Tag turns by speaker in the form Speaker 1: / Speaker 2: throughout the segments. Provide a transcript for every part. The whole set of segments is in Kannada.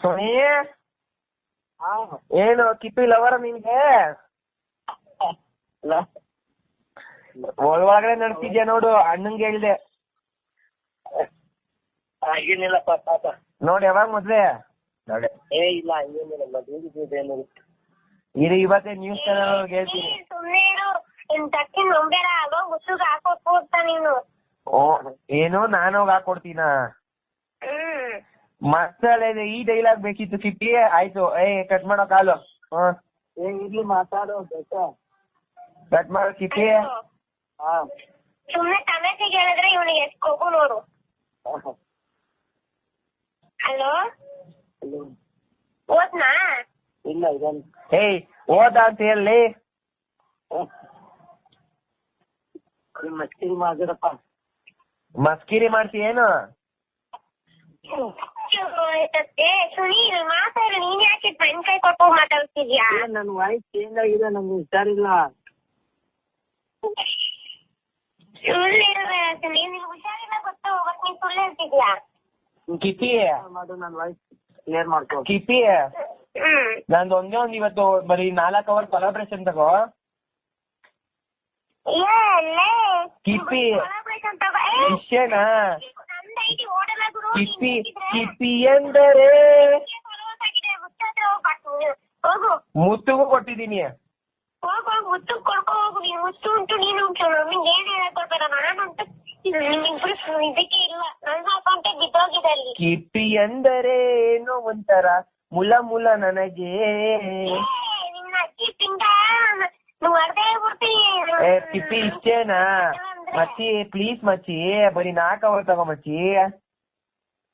Speaker 1: ಸೋನಿ ಏನು ಕಿಪ್ಪಿ ಲವರ ನಿನ್ಗೆ ಒಳಗಡೆ ನಡ್ತಿದ್ಯಾ ನೋಡು ಅಣ್ಣಂಗೆ ಹೇಳ್ದೆ.
Speaker 2: ಪಾಪ.
Speaker 1: ನೋಡಿ ಯಾವಾಗ ಮದ್ವೆ? ನೋಡಿ
Speaker 2: ಏ ಇಲ್ಲ ಹಂಗೇನಿಲ್ಲ ಮದುವೆ ಏನಿಲ್ಲ
Speaker 1: ಇದು ಇವತ್ತೇ ನ್ಯೂಸ್ ಚಾನಲ್ ಹೇಳ್ತೀನಿ.
Speaker 3: ನೀನು
Speaker 1: ಓ ಏನು ನಾನು ಹೋಗಿ ಹಾಕೊಡ್ತೀನ? ಮಸಾಲೆ ಇದೆ, ಈ ಡೈಲಾಗ್ ಬೇಕಿತ್ತು ಕಿಪ್ಪಿ ಆಯ್ತು. ಏ ಕಟ್ ಮಾಡೋ ಕಾಲು. ಹ್ಮ್
Speaker 2: ಏ ಇರ್ಲಿ ಮಾತಾಡೋ ಬೇಕಾ?
Speaker 1: ಕಟ್ ಮಾಡೋ ಕಿಪ್ಪಿ
Speaker 2: ಹಾ.
Speaker 3: ಸುಮ್ನೆ ತಮಾಷೆಗೆ ಹೇಳಿದ್ರೆ ಇವನಿಗೆ ಎಷ್ಟ್ ಕೊಗು ನೋಡು. ಹಲೋ? ಓದ್ನಾ?
Speaker 2: ಇಲ್ಲ ಇದನ್
Speaker 1: ಏಯ್ ಓದ ಅಂತ ಹೇಳಿ.
Speaker 2: ಮಸ್ಕಿರಿ ಮಾಡಿರಪ್ಪ
Speaker 1: ಮಸ್ಕಿರಿ ಮಾಡ್ತಿ ಏನು
Speaker 3: ಏ ಸುನೀಲ್ ಮಾತಾಡು ನೀನ್ ಯಾಕೆ ಪೆನ್ ಕೈ ಕೊಟ್ಟು ಮಾತಾಡ್ತಿದ್ಯಾ?
Speaker 2: ಏ ನನ್ ವಾಯ್ಸ್ ಚೇಂಜ್ ಆಗಿದೆ ನಂಗೆ ಹುಷಾರಿಲ್ಲ.
Speaker 3: ಸುಳ್ಳು ಇರುವೆ ಸುನೀಲ್ ನಿನ್ಗೆ ಹುಷಾರಿಲ್ಲ ಗೊತ್ತು ಹೋಗಕ್ ನೀನ್ ಸುಳ್ಳು ಹೇಳ್ತಿದ್ಯಾ?
Speaker 1: ಕಿಪ್ಪಿ.
Speaker 2: ಮಾಡು ನನ್ ವಾಯ್ಸ್ ಕ್ಲಿಯರ್ ಮಾಡ್ಕೊ.
Speaker 1: ಕಿಪಿ
Speaker 3: ಹ್ಮ್.
Speaker 1: ನಂದು ಒಂದೇ ಒಂದ್ ಇವತ್ತು ಬರೀ ನಾಲ್ಕು ಅವರ್ ಕೊಲಾಬ್ರೇಷನ್ ತಗೋ.
Speaker 3: ಏ
Speaker 1: ಕಿಪಿ
Speaker 3: collaboration ತಗೋ. ಏ, ಐಡಿ ಓಡಲ್ಲ ಗುರು, ನೀನ್
Speaker 1: ಕಿಪ್ಪಿ
Speaker 3: ಬೇಕಿದ್ರೆ
Speaker 1: ಕಿಪ್ಪಿ ಎಂದರೆ
Speaker 3: followers ಆಗಿದೆ, ಮುತ್ತು ಹತ್ರ ಹೋಗ್ ಕಟ್ಟು. ಹೋಗು
Speaker 1: ಮುತ್ತುಗೂ ಕೊಟ್ಟಿದ್ದೀನಿ
Speaker 3: ಹೋಗ್ ಹೋಗ್ ಮುತ್ತು ಕೊಡ್ಕೊ ಹೋಗು ನೀನ್ ಮುತ್ತು ಉಂಟು ನೀನು ಉಂಟು ನಿಂಗೆ ಏನ್ ಹೇಳಕ್ ಕೊಡ್ಬೇಡ ನಾನಂತೂ ನಿಮ್ಮಿಬ್ರು ಸು- ಇದಕ್ಕೆ ಇಲ್ಲ ನನ್ನ ಅಕೌಂಟೇ ಬಿದ್ದೋಗಿದೆ ಅಲ್ಲಿ
Speaker 1: ಕಿಪ್ಪಿ ಎಂದರೆ ಏನೋ ಒಂಥರ ಮುಲ ಮುಲ ನನಗೆ
Speaker 3: ಏ, ನಿನ್ನ ಅಜ್ಜಿ ತಿಂದ నువ్వు ಅರ್ಧೇ ಬಿಡ್ತೀನಿ
Speaker 1: ಏ ಕಿಪ್ಪಿ ಇಷ್ಟೇನಾ ಮಚ್ಚಿ ಪ್ಲೀಸ್ ಮಚ್ಚಿ ಬರೀ ನಾಲ್ಕು ಅವರ್ ತಗೋ ಮಚ್ಚಿ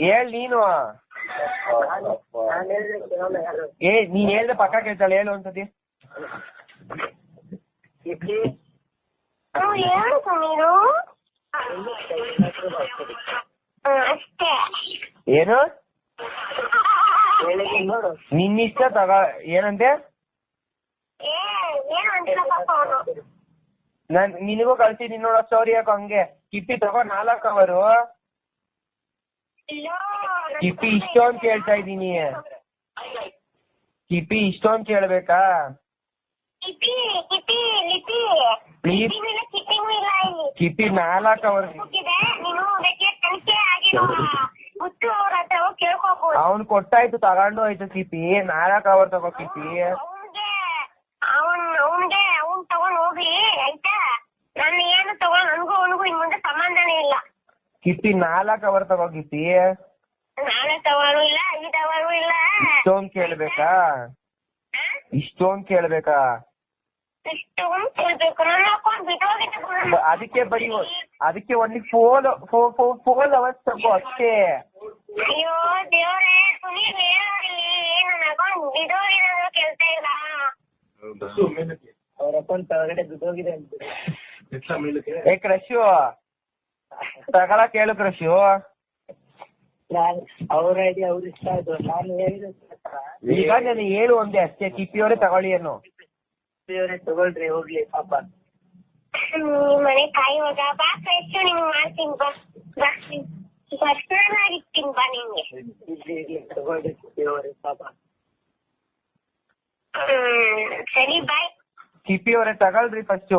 Speaker 1: ಹೇಳ್ ನೀನು. ಏ ನೀನ್ ಹೇಳ್ದೆ ಪಕ್ಕ ಕೇಳ್ತಾಳೆ ಹೇಳು ಒಂದ್ಸತಿ ಏನು? ನಿನ್ನಿಷ್ಟ ತಗೋ ಏನಂತೆ ನಾನ್ ನಿನಗೂ ಕಳ್ಸಿದೀನಿ ನೋಡೋ ಸ್ಟೋರಿ ಹಾಕೋ ಹಂಗೆ. ಕಿಟ್ಟಿ ತಗೋ ನಾಲ್ಕು ಅವರು.
Speaker 3: ಅಯ್ಯೋ, ನನ್
Speaker 1: ಅಂತ ಇಷ್ಟೊಂದ್ ಕೇಳ್ತಾ ಇದ್ದೀನಿ. ಕಿಪಿ ಇಷ್ಟೊಂದ್ ಕೇಳ್ಬೇಕಾ?
Speaker 3: ಕಿಪಿ ಕಿಪಿ
Speaker 1: ನಾಲ್ಕು ಅವರ್ ಅವ್ನ್ ಕೊಟ್ಟಾಯ್ತು ತಗೊಂಡು ಹೋಯ್ತು ಕಿಪಿ. ನಾಲ್ಕು ಅವರ್ ತಗೋ ಕಿಪ್ಪಿ
Speaker 3: ಅವನ್ಗೆ ಅವನ್ ಅವನ್ಗೆ ಅವ್ನ್ ತಗೊಂಡ್ ಹೋಗ್ಲಿ ಆಯ್ತಾ ನಾನು ಏನು ತಗೊಂಡ್ ನನ್ಗೂ ಅವನಿಗೂ ಇನ್ ಮುಂದೆ ಸಂಬಂಧನೇ ಇಲ್ಲ
Speaker 1: ಕಿಪ್ಪಿ ನಾಲ್ಕು ಅವರ್ ತಗೋ ಕಿಪ್ಪಿ
Speaker 3: ನಾಳೆ ತಗೊಂಡು ಇಲ್ಲ ಐದು ಅವರು ಇಲ್ಲ.
Speaker 1: ಇಷ್ಟೊಂದ್ ಕೇಳ್ಬೇಕಾ? ಇಷ್ಟೊಂದ್ ಕೇಳ್ಬೇಕಾ. ಅದಕ್ಕೆ ಬರೀ ಅದಕ್ಕೆ ಒಂದು ಫೋರ್ ಫೋರ್ ಅವರ್ಸ್ ತಗೋ ಅಷ್ಟೇ.
Speaker 3: ಅಯ್ಯೋ ದೇವ್ರೇ ಏನು ಕೆಲ್ಸ ಇಲ್ಲ.
Speaker 2: ಅವ್ರ ಅಕೌಂಟ್ ಒಳಗಡೆ ಅಂತ
Speaker 1: ಏ ಕ್ರಶು. ತಗೊಳಕ್ ಹೇಳಿದ್ರು ಶಿವ
Speaker 2: ನಾನ್ ಅವ್ರ ಐಡಿ ಅವ್ರ ಇಷ್ಟ ಆಯ್ತು. ನಾನು ಹೇಳಿದ
Speaker 1: ಈಗ ನಾನು ಹೇಳು. ಒಂದೇ ಅಷ್ಟೇ. ಕಿಪ್ಪಿಯವರೇ ತಗೊಳ್ಳಿ ಏನು
Speaker 2: ತಗೊಳ್ರಿ ಹೋಗ್ಲಿ ಪಾಪ.
Speaker 3: ಮನೆ ಕಾಯಿ ಹೋಗ ಬಾ ಫ್ರೆಶ್ ನಿಮ್ಗೆ ಮಾಡ್ತೀನಿ ಬಾ ಬಾ. ಫಸ್ಟ್ ಮಾಡಿರ್ತೀನಿ ಬಾ ನಿಂಗೆ
Speaker 2: ಇಡ್ಲಿ ಇಡ್ಲಿ ತಗೊಳ್ರಿ ಪಾಪ.
Speaker 3: ಸರಿ ಬಾಯ್
Speaker 1: ಕಿಪ್ಪಿಯವರೇ ತಗೊಳ್ರಿ ಫಸ್ಟು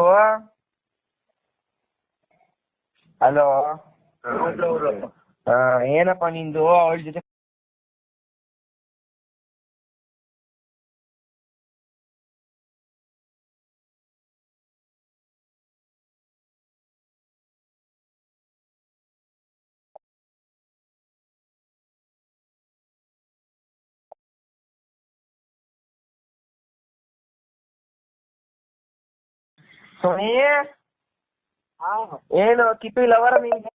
Speaker 1: ಹಲೋ. ಹಾ ಏನಪ್ಪ ನಿಂದು? ಅವಳ ಜೊತೆ ಸೋನಿ?
Speaker 2: ಹಾ
Speaker 1: ಏನು ಕಿಪ್ಪಿ ಲವರ ನಿಂಗೆ